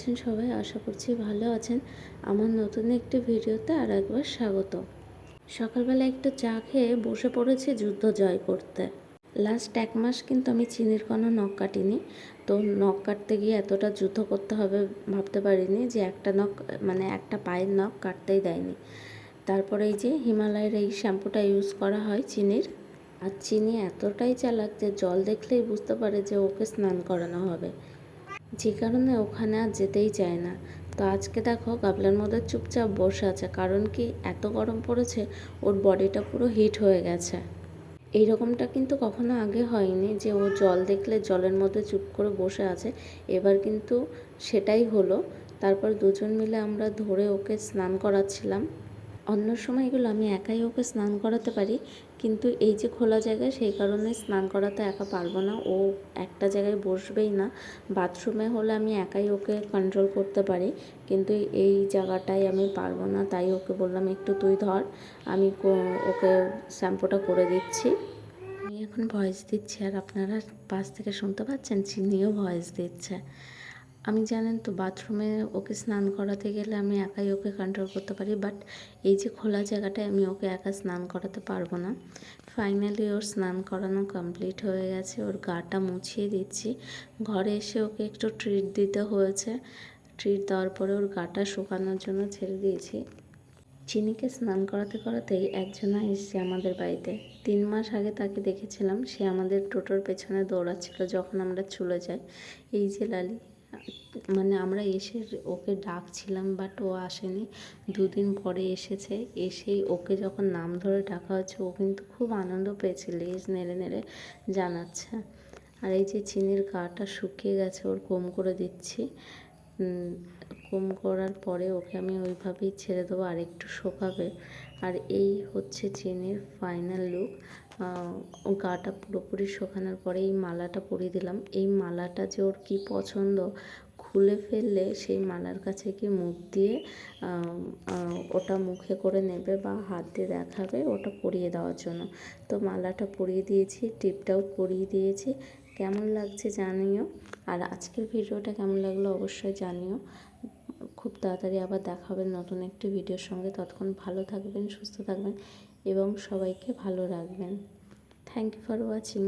আছেন সবাই, আশা করছি ভালো আছেন। আমার নতুন একটি ভিডিওতে আর একবার স্বাগত। সকালবেলা একটু চা খেয়ে বসে পড়েছি যুদ্ধ জয় করতে। লাস্ট এক মাস কিন্তু আমি চিনির কোনো নখ কাটিনি। তো নখ কাটতে গিয়ে এতটা যুদ্ধ করতে হবে ভাবতে পারিনি যে একটা নখ মানে একটা পায়ের নখ কাটতেই দেয়নি। তারপরে এই যে হিমালয়ের এই শ্যাম্পুটা ইউজ করা হয় চিনির। আর চিনি এতটাই চালাক যে জল দেখলেই বুঝতে পারে যে ওকে স্নান করানো হবে। যে কারণে ওখানে আর যেতেই চায় না। তো আজকে দেখো গাবলার মধ্যে চুপচাপ বসে আছে, কারণ কি এত গরম পড়েছে, ওর বডিটা পুরো হিট হয়ে গেছে। এই রকমটা কিন্তু কখনো আগে হয়নি যে ও জল দেখলে জলের মধ্যে চুপ করে বসে আছে। এবার কিন্তু সেটাই হলো। তারপর দুজন মিলে আমরা ধরে ওকে স্নান করাচ্ছিলাম। অন্য সময়গুলো আমি একাই ওকে স্নান করাতে পারি, কিন্তু এই যে খোলা জায়গা সেই কারণে স্নান করাতে একা পারব না। ও একটা জায়গায় বসবেই না। বাথরুমে হলে আমি একাই ওকে কন্ট্রোল করতে পারি, কিন্তু এই জায়গাটায় আমি পারব না, তাই ওকে বললাম, একটু তুই ধর, আমি ওকে শ্যাম্পুটা করে দিচ্ছি। আমি এখন ভয়েস দিচ্ছি, আর আপনারা পাশ থেকে শুনতে পাচ্ছেন, চিনিও ভয়েস দিচ্ছে। আমি জানেন তো, বাথরুমে ওকে স্নান করাতে গেলে আমি একাই ওকে কন্ট্রোল করতে পারি বাট এই যে খোলা জায়গাটায় আমি ওকে একা স্নান করাতে পারব না। ফাইনালি ওর স্নান করানো কমপ্লিট হয়ে গেছে, ওর গাটা মুছিয়ে দিচ্ছি। ঘরে এসে ওকে একটু ট্রিট দিতে হয়েছে। ট্রিট দেওয়ার পরে ওর গাটা শুকানোর জন্য ছেড়ে দিয়েছি। চিনিকে স্নান করাতে করাতেই একজনা এসছে আমাদের বাড়িতে। তিন মাস আগে তাকে দেখেছিলাম, সে আমাদের টোটোর পেছনে দৌড়াচ্ছিল যখন আমরা চলে যাই। এই যে লালি মানে আমরা এসে ওকে ডাকছিলাম বাট ও আসেনি। দুদিন পরে এসেছে। এসেই ওকে যখন নাম ধরে ডাকা হচ্ছে ও কিন্তু খুব আনন্দ পেয়েছে। লেজ নেড়ে নেড়ে জানাচ্ছে। আর এই যে চিনির গাটা শুকিয়ে গেছে, ওর কম করে দিচ্ছি। কম করার পরে ওকে আমি ওইভাবেই ছেড়ে দেবো, আর একটু শোকাবে। আর এই হচ্ছে চিনির ফাইনাল লুক গাটা পুরোপুরি শোকানোর পরে এই মালাটা পরিয়ে দিলাম। এই মালাটা যে ওর কী পছন্দ খুলে ফেললে সেই মালার কাছে গিয়ে মুখ দিয়ে ওটা মুখে করে নেবে বা হাত দিয়ে দেখাবে ওটা পরিয়ে দেওয়ার জন্য? তো মালাটা পরিয়ে দিয়েছি, টিপটাও পরিয়ে দিয়েছি। কেমন লাগছে জানিও। আর আজকের ভিডিওটা কেমন লাগল অবশ্যই জানিও। খুব তাড়াতাড়ি আবার দেখা হবে নতুন একটি ভিডিওর সঙ্গে। ততক্ষণ ভালো থাকবেন, সুস্থ থাকবেন এবং সবাইকে ভালো রাখবেন। Thank you for watching